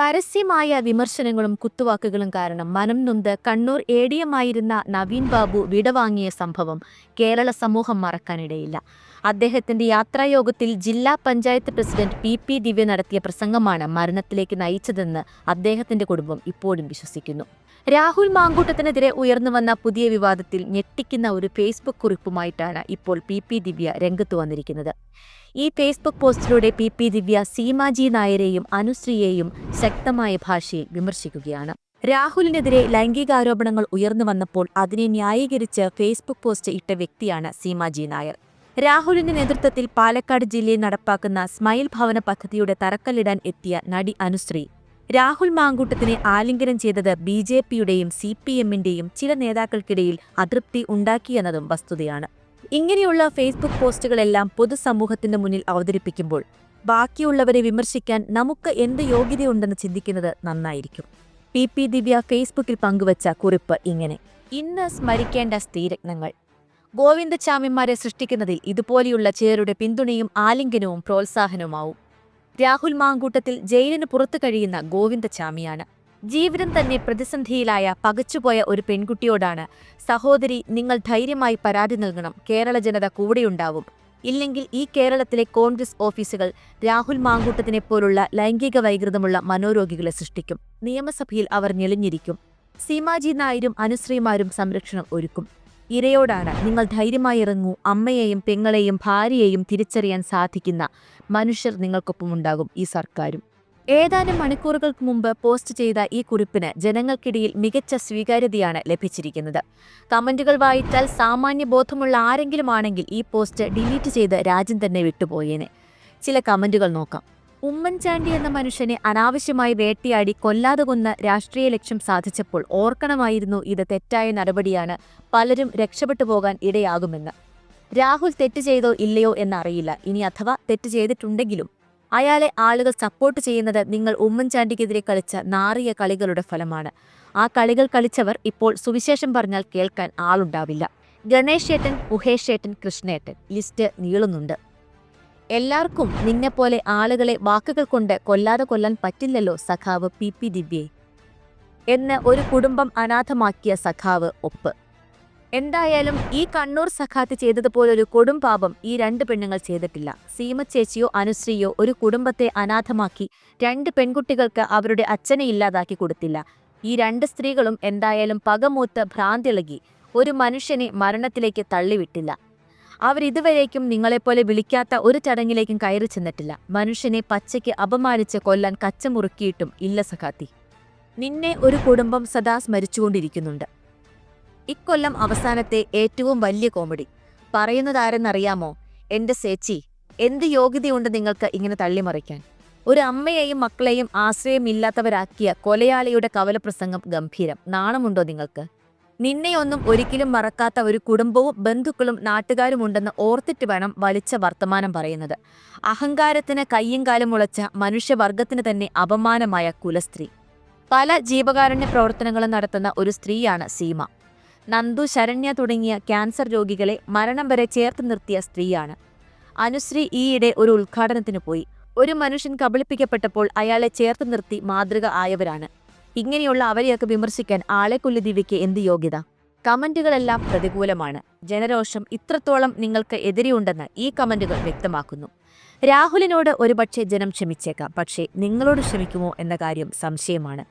പരസ്യമായ വിമർശനങ്ങളും കുത്തുവാക്കുകളും കാരണം മനം നൊന്ത് കണ്ണൂർ എ ഡി എം ആയിരുന്ന നവീൻ ബാബു വിടവാങ്ങിയ സംഭവം കേരള സമൂഹം മറക്കാനിടയില്ല. അദ്ദേഹത്തിന്റെ യാത്രായോഗത്തിൽ ജില്ലാ panchayat president P P Divya നടത്തിയ പ്രസംഗമാണ് മരണത്തിലേക്ക് നയിച്ചതെന്ന് അദ്ദേഹത്തിന്റെ കുടുംബം ഇപ്പോഴും വിശ്വസിക്കുന്നു. രാഹുൽ മാങ്കൂട്ടത്തിനെതിരെ ഉയർന്നു വന്ന പുതിയ വിവാദത്തിൽ ഞെട്ടിക്കുന്ന ഒരു ഫേസ്ബുക്ക് കുറിപ്പുമായിട്ടാണ് ഇപ്പോൾ പി പി ദിവ്യ രംഗത്ത് വന്നിരിക്കുന്നത്. ഈ ഫേസ്ബുക്ക് പോസ്റ്റിലൂടെ പി പി ദിവ്യ സീമാജി നായരെയും അനുശ്രീയെയും ശക്തമായ ഭാഷയിൽ വിമർശിക്കുകയാണ്. രാഹുലിനെതിരെ ലൈംഗികാരോപണങ്ങൾ ഉയർന്നു വന്നപ്പോൾ അതിനെ ന്യായീകരിച്ച് ഫേസ്ബുക്ക് പോസ്റ്റ് ഇട്ട വ്യക്തിയാണ് സീമാജി നായർ. രാഹുലിന്റെ നേതൃത്വത്തിൽ പാലക്കാട് ജില്ലയിൽ നടപ്പാക്കുന്ന സ്മൈൽ ഭവന പദ്ധതിയുടെ തറക്കല്ലിടാൻ എത്തിയ നടി അനുശ്രീ. രാഹുൽ മാങ്കൂട്ടത്തിനെ ആലിംഗനം ചെയ്തത് ബി ജെ പിയുടെയും സി പി എമ്മിന്റെയും ചില നേതാക്കൾക്കിടയിൽ അതൃപ്തി ഉണ്ടാക്കിയെന്നതും വസ്തുതയാണ്. ഇങ്ങനെയുള്ള ഫേസ്ബുക്ക് പോസ്റ്റുകളെല്ലാം പൊതുസമൂഹത്തിന്റെ മുന്നിൽ അവതരിപ്പിക്കുമ്പോൾ ബാക്കിയുള്ളവരെ വിമർശിക്കാൻ നമുക്ക് എന്ത് യോഗ്യതയുണ്ടെന്ന് ചിന്തിക്കുന്നത് നന്നായിരിക്കും. പി പി ദിവ്യ ഫേസ്ബുക്കിൽ പങ്കുവച്ച കുറിപ്പ് ഇങ്ങനെ. ഇന്ന് സ്മരിക്കേണ്ട സ്ത്രീരത്നങ്ങൾ ഗോവിന്ദചാമ്യന്മാരെ സൃഷ്ടിക്കുന്നതിൽ ഇതുപോലെയുള്ള ചിലരുടെ പിന്തുണയും ആലിംഗനവും പ്രോത്സാഹനവുമാവും. രാഹുൽ മാങ്കൂട്ടത്തിൽ ജയിലിന് പുറത്തു കഴിയുന്ന ഗോവിന്ദചാമിയാണ്. ജീവിതം തന്നെ പ്രതിസന്ധിയിലായ പകച്ചുപോയ ഒരു പെൺകുട്ടിയോടാണ്. സഹോദരി നിങ്ങൾ ധൈര്യമായി പരാതി നൽകണം. കേരള ജനത കൂടെയുണ്ടാവും. ഇല്ലെങ്കിൽ ഈ കേരളത്തിലെ കോൺഗ്രസ് ഓഫീസുകൾ രാഹുൽ മാങ്കൂട്ടത്തിനെ പോലുള്ള ലൈംഗിക വൈകൃതമുള്ള മനോരോഗികളെ സൃഷ്ടിക്കും. നിയമസഭയിൽ അവർ ഞെളിഞ്ഞിരിക്കും. സീമാജി നായരും അനുശ്രീമാരും സംരക്ഷണം ഒരുക്കും. ഇരയോടാണ് നിങ്ങൾ ധൈര്യമായി ഇറങ്ങൂ. അമ്മയെയും പെങ്ങളെയും ഭാര്യയെയും തിരിച്ചറിയാൻ സാധിക്കുന്ന മനുഷ്യർ നിങ്ങൾക്കൊപ്പമുണ്ടാകും ഈ സർക്കാരും. ഏതാനും മണിക്കൂറുകൾക്ക് മുമ്പ് പോസ്റ്റ് ചെയ്ത ഈ കുറിപ്പിന് ജനങ്ങൾക്കിടയിൽ മികച്ച സ്വീകാര്യതയാണ് ലഭിച്ചിരിക്കുന്നത്. കമന്റുകൾ വായിച്ചാൽ സാമാന്യ ബോധമുള്ള ആരെങ്കിലും ആണെങ്കിൽ ഈ പോസ്റ്റ് ഡിലീറ്റ് ചെയ്ത് രാജ്യം തന്നെ വിട്ടുപോയേനെ. ചില കമന്റുകൾ നോക്കാം. ഉമ്മൻചാണ്ടി എന്ന മനുഷ്യനെ അനാവശ്യമായി വേട്ടയാടി കൊല്ലാതെ കൊന്ന് രാഷ്ട്രീയ ലക്ഷ്യം സാധിച്ചപ്പോൾ ഓർക്കണമായിരുന്നു ഇത് തെറ്റായ നടപടിയാണ് പലരും രക്ഷപ്പെട്ടു പോകാൻ ഇടയാകുമെന്ന്. രാഹുൽ തെറ്റ് ചെയ്തോ ഇല്ലയോ എന്നറിയില്ല. ഇനി അഥവാ തെറ്റ് ചെയ്തിട്ടുണ്ടെങ്കിലും അയാളെ ആളുകൾ സപ്പോർട്ട് ചെയ്യുന്നത് നിങ്ങൾ ഉമ്മൻചാണ്ടിക്കെതിരെ കളിച്ച നാറിയ കളികളുടെ ഫലമാണ്. ആ കളികൾ കളിച്ചവർ ഇപ്പോൾ സുവിശേഷം പറഞ്ഞാൽ കേൾക്കാൻ ആളുണ്ടാവില്ല. ഗണേഷ് ഏട്ടൻ ഉഹേഷ് ഏട്ടൻ കൃഷ്ണേട്ടൻ ലിസ്റ്റ് നീളുന്നുണ്ട്. എല്ലാവർക്കും നിന്നെപ്പോലെ ആളുകളെ വാക്കുകൾ കൊണ്ട് കൊല്ലാതെ കൊല്ലാൻ പറ്റില്ലല്ലോ സഖാവ് പി പി ദിവ്യയെ. എന്ന് ഒരു കുടുംബം അനാഥമാക്കിയ സഖാവ് ഒപ്പ്. എന്തായാലും ഈ കണ്ണൂർ സഖാത്ത് ചെയ്തതുപോലൊരു കൊടും പാപം ഈ രണ്ട് പെണ്ണുങ്ങൾ ചെയ്തിട്ടില്ല. സീമ ചേച്ചിയോ അനുശ്രീയോ ഒരു കുടുംബത്തെ അനാഥമാക്കി രണ്ട് പെൺകുട്ടികൾക്ക് അവരുടെ അച്ഛനെ ഇല്ലാതാക്കി കൊടുത്തില്ല. ഈ രണ്ട് സ്ത്രീകളും എന്തായാലും പകമൂത്ത് ഭ്രാന്തിളകി. ഒരു മനുഷ്യനെ മരണത്തിലേക്ക് തള്ളിവിട്ടില്ല. അവരിതുവരേക്കും നിങ്ങളെപ്പോലെ വിളിക്കാത്ത ഒരു ചടങ്ങിലേക്കും കയറി ചെന്നിട്ടില്ല. മനുഷ്യനെ പച്ചയ്ക്ക് അപമാനിച്ച് കൊല്ലാൻ കച്ചമുറുക്കിയിട്ടും ഇല്ല സഖാത്തി. നിന്നെ ഒരു കുടുംബം സദാ സ്മരിച്ചുകൊണ്ടിരിക്കുന്നുണ്ട്. ഇക്കൊല്ലം അവസാനത്തെ ഏറ്റവും വലിയ കോമഡി. പറയുന്നതാരെന്നറിയാമോ? എന്റെ സേച്ചി എന്ത് യോഗ്യതയുണ്ട് നിങ്ങൾക്ക് ഇങ്ങനെ തള്ളിമറിക്കാൻ? ഒരു അമ്മയെയും മക്കളെയും ആശ്രയമില്ലാത്തവരാക്കിയ കൊലയാളിയുടെ കവലപ്രസംഗം ഗംഭീരം. നാണമുണ്ടോ നിങ്ങൾക്ക്? നിന്നെയൊന്നും ഒരിക്കലും മറക്കാത്ത ഒരു കുടുംബവും ബന്ധുക്കളും നാട്ടുകാരും നാട്ടുകാരുമുണ്ടെന്ന് ഓർത്തിട്ട് വേണം വലിച്ച വർത്തമാനം പറയുന്നത്. അഹങ്കാരത്തിന് കയ്യും കാലും മുളച്ച മനുഷ്യവർഗത്തിന് തന്നെ അപമാനമായ കുലസ്ത്രീ. പല ജീവകാരുണ്യ പ്രവർത്തനങ്ങളും നടത്തുന്ന ഒരു സ്ത്രീയാണ് സീമ. നന്ദു ശരണ്യ തുടങ്ങിയ ക്യാൻസർ രോഗികളെ മരണം വരെ ചേർത്ത് നിർത്തിയ സ്ത്രീയാണ്. അനുശ്രീ ഈയിടെ ഒരു ഉദ്ഘാടനത്തിന് പോയി. ഒരു മനുഷ്യൻ കബളിപ്പിക്കപ്പെട്ടപ്പോൾ അയാളെ ചേർത്ത് നിർത്തി മാതൃക ആയവരാണ്. ഇങ്ങനെയുള്ള അവരെയൊക്കെ വിമർശിക്കാൻ ആളെ ആളെക്കൊല്ലി ദിവ്യയ്ക്ക് എന്ത് യോഗ്യത? കമന്റുകളെല്ലാം പ്രതികൂലമാണ്. ജനരോഷം ഇത്രത്തോളം നിങ്ങൾക്ക് എതിരെയുണ്ടെന്ന് ഈ കമന്റുകൾ വ്യക്തമാക്കുന്നു. രാഹുലിനോട് ഒരുപക്ഷെ ജനം ക്ഷമിച്ചേക്കാം. പക്ഷേ നിങ്ങളോട് ക്ഷമിക്കുമോ എന്ന കാര്യം സംശയമാണ്.